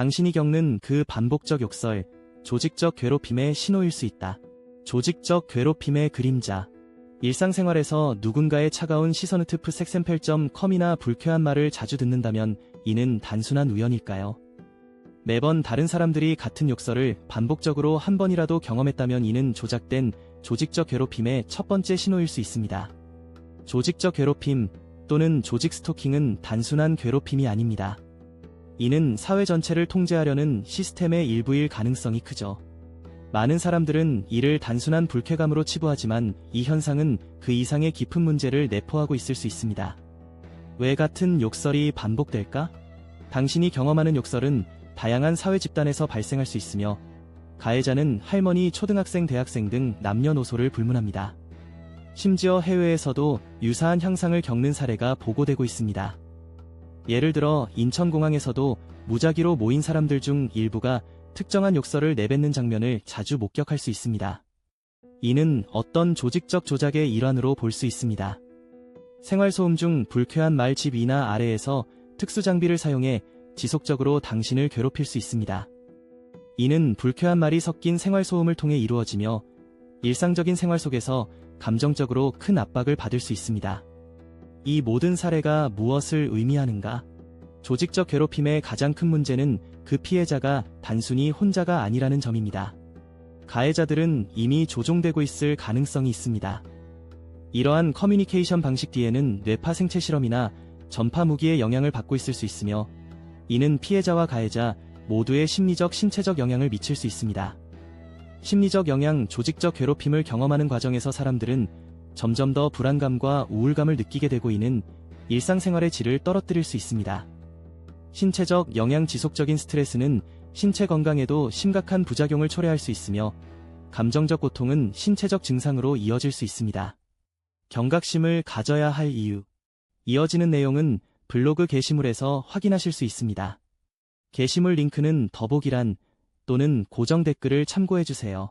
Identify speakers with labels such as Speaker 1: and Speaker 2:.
Speaker 1: 당신이 겪는 그 반복적 욕설, 조직적 괴롭힘의 신호일 수 있다. 조직적 괴롭힘의 그림자. 일상생활에서 누군가의 차가운 시선으트프 섹센펠.com이나 불쾌한 말을 자주 듣는다면 이는 단순한 우연일까요? 매번 다른 사람들이 같은 욕설을 반복적으로 한 번이라도 경험했다면 이는 조작된 조직적 괴롭힘의 첫 번째 신호일 수 있습니다. 조직적 괴롭힘 또는 조직 스토킹은 단순한 괴롭힘이 아닙니다. 이는 사회 전체를 통제하려는 시스템의 일부일 가능성이 크죠. 많은 사람들은 이를 단순한 불쾌감으로 치부하지만 이 현상은 그 이상의 깊은 문제를 내포하고 있을 수 있습니다. 왜 같은 욕설이 반복될까? 당신이 경험하는 욕설은 다양한 사회 집단에서 발생할 수 있으며 가해자는 할머니, 초등학생, 대학생 등 남녀노소를 불문합니다. 심지어 해외에서도 유사한 형상을 겪는 사례가 보고되고 있습니다. 예를 들어 인천공항에서도 무작위로 모인 사람들 중 일부가 특정한 욕설을 내뱉는 장면을 자주 목격할 수 있습니다. 이는 어떤 조직적 조작의 일환으로 볼 수 있습니다. 생활소음 중 불쾌한 말 집 위나 아래에서 특수장비를 사용해 지속적으로 당신을 괴롭힐 수 있습니다. 이는 불쾌한 말이 섞인 생활소음을 통해 이루어지며 일상적인 생활 속에서 감정적으로 큰 압박을 받을 수 있습니다. 이 모든 사례가 무엇을 의미하는가? 조직적 괴롭힘의 가장 큰 문제는 그 피해자가 단순히 혼자가 아니라는 점입니다. 가해자들은 이미 조종되고 있을 가능성이 있습니다. 이러한 커뮤니케이션 방식 뒤에는 뇌파 생체 실험이나 전파 무기의 영향을 받고 있을 수 있으며 이는 피해자와 가해자 모두의 심리적 신체적 영향을 미칠 수 있습니다. 심리적 영향, 조직적 괴롭힘을 경험하는 과정에서 사람들은 점점 더 불안감과 우울감을 느끼게 되고 이는 일상생활의 질을 떨어뜨릴 수 있습니다. 신체적 영향 지속적인 스트레스는 신체 건강에도 심각한 부작용을 초래할 수 있으며 감정적 고통은 신체적 증상으로 이어질 수 있습니다. 경각심을 가져야 할 이유. 이어지는 내용은 블로그 게시물에서 확인하실 수 있습니다. 게시물 링크는 더보기란 또는 고정 댓글을 참고해주세요.